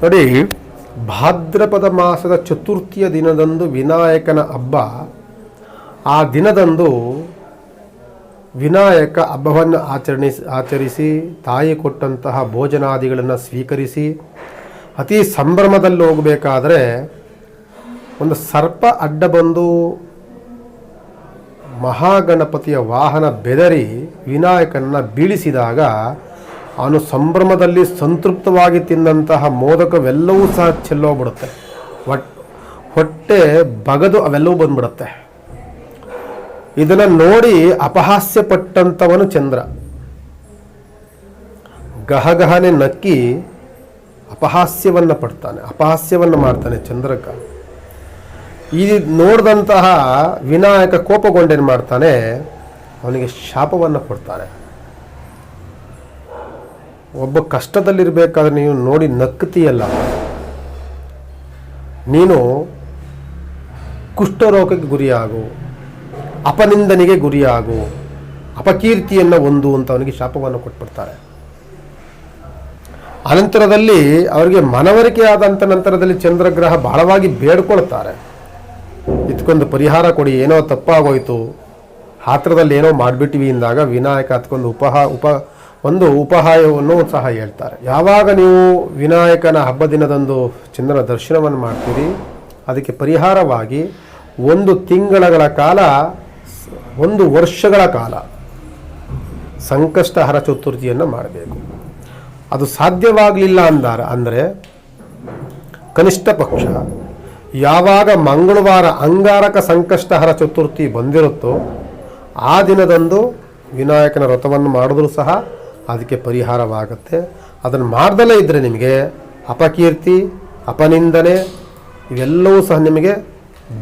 ನೋಡಿ, ಭಾದ್ರಪದ ಮಾಸದ ಚತುರ್ಥಿಯ ದಿನದಂದು ವಿನಾಯಕನ ಹಬ್ಬ. ಆ ದಿನದಂದು ವಿನಾಯಕ ಹಬ್ಬವನ್ನು ಆಚರಣಿಸಿ ಆಚರಿಸಿ, ತಾಯಿ ಕೊಟ್ಟಂತಹ ಭೋಜನಾದಿಗಳನ್ನು ಸ್ವೀಕರಿಸಿ, ಅತಿ ಸಂಭ್ರಮದಲ್ಲಿ ಹೋಗಬೇಕಾದ್ರೆ ಒಂದು ಸರ್ಪ ಅಡ್ಡ ಬಂದು ಮಹಾಗಣಪತಿಯ ವಾಹನ ಬೆದರಿ ವಿನಾಯಕನನ್ನು ಬೀಳಿಸಿದಾಗ ಅವನು ಸಂಭ್ರಮದಲ್ಲಿ ಸಂತೃಪ್ತವಾಗಿ ತಿಂದಂತಹ ಮೋದಕವೆಲ್ಲವೂ ಸಹ ಚೆಲ್ಲೋಗ್ಬಿಡುತ್ತೆ. ಹೊಟ್ಟೆ ಬಗದು ಅವೆಲ್ಲವೂ ಬಂದ್ಬಿಡುತ್ತೆ. ಇದನ್ನು ನೋಡಿ ಅಪಹಾಸ್ಯ ಪಟ್ಟಂಥವನು ಚಂದ್ರ. ಗಹಗಹನೆ ನಕ್ಕಿ ಅಪಹಾಸ್ಯವನ್ನು ಪಡ್ತಾನೆ, ಅಪಹಾಸ್ಯವನ್ನು ಮಾಡ್ತಾನೆ ಚಂದ್ರಕ. ಈ ನೋಡಿದಂತಹ ವಿನಾಯಕ ಕೋಪಗೊಂಡೇನು ಮಾಡ್ತಾನೆ, ಅವನಿಗೆ ಶಾಪವನ್ನು ಕೊಡ್ತಾನೆ. ಒಬ್ಬ ಕಷ್ಟದಲ್ಲಿರಬೇಕಾದ್ರೆ ನೀವು ನೋಡಿ ನಕ್ಕತಿಯಲ್ಲ ನೀನು ಕುಷ್ಠರೋಗಕ್ಕೆ ಗುರಿಯಾಗು, ಅಪನಿಂದನಿಗೆ ಗುರಿಯಾಗು, ಅಪಕೀರ್ತಿಯನ್ನು ಒಂದು ಅಂತ ಅವನಿಗೆ ಶಾಪವನ್ನು ಕೊಟ್ಬಿಡ್ತಾರೆ. ಅನಂತರದಲ್ಲಿ ಅವರಿಗೆ ಮನವರಿಕೆ ಆದಂಥ ನಂತರದಲ್ಲಿ ಚಂದ್ರಗ್ರಹ ಬಹಳವಾಗಿ ಬೇಡ್ಕೊಳ್ತಾರೆ. ಇದಕ್ಕೊಂದು ಪರಿಹಾರ ಕೊಡಿ, ಏನೋ ತಪ್ಪಾಗೋಯ್ತು, ಹಾತ್ರದಲ್ಲಿ ಏನೋ ಮಾಡಿಬಿಟ್ವಿ ಇಂದಾಗ ವಿನಾಯಕ ಅದಕ್ಕೊಂದು ಉಪಹಾ, ಉಪ ಒಂದು ಉಪಹಾಯವನ್ನು ಸಹ ಹೇಳ್ತಾರೆ. ಯಾವಾಗ ನೀವು ವಿನಾಯಕನ ಹಬ್ಬ ದಿನದಂದು ಚಂದ್ರನ ದರ್ಶನವನ್ನು ಮಾಡ್ತೀರಿ, ಅದಕ್ಕೆ ಪರಿಹಾರವಾಗಿ ಒಂದು ತಿಂಗಳಗಳ ಕಾಲ, ಒಂದು ವರ್ಷಗಳ ಕಾಲ ಸಂಕಷ್ಟಹರ ಚತುರ್ಥಿಯನ್ನು ಮಾಡಬೇಕು. ಅದು ಸಾಧ್ಯವಾಗಲಿಲ್ಲ ಅಂದಾರ, ಅಂದರೆ ಕನಿಷ್ಠ ಪಕ್ಷ ಯಾವಾಗ ಮಂಗಳವಾರ ಅಂಗಾರಕ ಸಂಕಷ್ಟಹರ ಚತುರ್ಥಿ ಬಂದಿರುತ್ತೋ, ಆ ದಿನದಂದು ವಿನಾಯಕನ ವ್ರತವನ್ನು ಮಾಡಿದ್ರೂ ಸಹ ಅದಕ್ಕೆ ಪರಿಹಾರವಾಗುತ್ತೆ. ಅದನ್ನು ಮಾಡ್ದಲೇ ಇದ್ದರೆ ನಿಮಗೆ ಅಪಕೀರ್ತಿ, ಅಪನಿಂದನೆ ಇವೆಲ್ಲವೂ ಸಹ ನಿಮಗೆ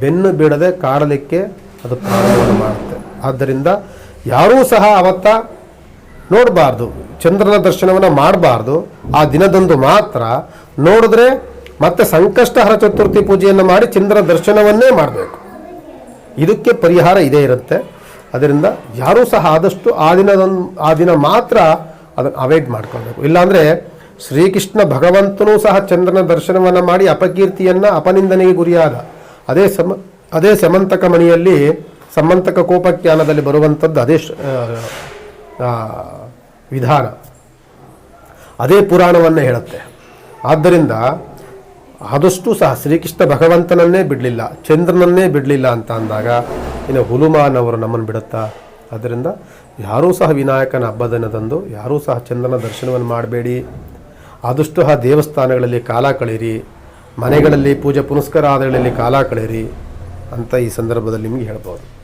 ಬೆನ್ನು ಬಿಡದೆ ಕಾಡಲಿಕ್ಕೆ ಅದು ಪ್ರಾರಂಭವನ್ನು ಮಾಡುತ್ತೆ. ಆದ್ದರಿಂದ ಯಾರೂ ಸಹ ಅವತ್ತ ನೋಡಬಾರ್ದು. ಚಂದ್ರನ ದರ್ಶನವನ್ನು ಮಾಡಬಾರ್ದು. ಆ ದಿನದಂದು ಮಾತ್ರ ನೋಡಿದ್ರೆ ಮತ್ತೆ ಸಂಕಷ್ಟಹರ ಚತುರ್ಥಿ ಪೂಜೆಯನ್ನು ಮಾಡಿ ಚಂದ್ರ ದರ್ಶನವನ್ನೇ ಮಾಡಬೇಕು. ಇದಕ್ಕೆ ಪರಿಹಾರ ಇದೇ ಇರುತ್ತೆ. ಅದರಿಂದ ಯಾರೂ ಸಹ ಆದಷ್ಟು ಆ ದಿನದ ಆ ದಿನ ಮಾತ್ರ ಅದನ್ನು ಅವಾಯ್ಡ್ ಮಾಡ್ಕೊಳ್ಬೇಕು. ಇಲ್ಲಾಂದರೆ ಶ್ರೀಕೃಷ್ಣ ಭಗವಂತನೂ ಸಹ ಚಂದ್ರನ ದರ್ಶನವನ್ನು ಮಾಡಿ ಅಪಕೀರ್ತಿಯನ್ನು ಅಪನಿಂದನೆಗೆ ಗುರಿಯಾದ. ಅದೇ ಸಮ, ಅದೇ ಸಮಂತಕ ಮಣಿಯಲ್ಲಿ ಸಮಂತಕ ಕೋಪಜ್ಞಾನದಲ್ಲಿ ಬರುವಂಥದ್ದು ಅದೇ ವಿಧಾನ. ಅದೇ ಪುರಾಣವನ್ನೇ ಹೇಳುತ್ತೆ. ಆದ್ದರಿಂದ ಆದಷ್ಟು ಸಹ ಶ್ರೀಕೃಷ್ಣ ಭಗವಂತನನ್ನೇ ಬಿಡಲಿಲ್ಲ, ಚಂದ್ರನನ್ನೇ ಬಿಡಲಿಲ್ಲ ಅಂತ ಅಂದಾಗ, ಇನ್ನು ಹುಲುಮಾನ್ ಅವರು ನಮ್ಮನ್ನು ಬಿಡುತ್ತಾ? ಆದ್ದರಿಂದ ಯಾರೂ ಸಹ ವಿನಾಯಕನ ಹಬ್ಬದ ದಿನದಂದು, ಯಾರೂ ಸಹ ಚಂದನ ದರ್ಶನವನ್ನು ಮಾಡಬೇಡಿ. ಆದಷ್ಟು ಆ ದೇವಸ್ಥಾನಗಳಲ್ಲಿ ಕಾಲ ಕಳೀರಿ ಮನೆಗಳಲ್ಲಿ ಪೂಜೆ ಪುನಸ್ಕಾರ ಆದಗಳಲ್ಲಿ ಕಾಲ ಕಳೀರಿ ಅಂತ ಈ ಸಂದರ್ಭದಲ್ಲಿ ನಿಮಗೆ ಹೇಳ್ಬೋದು.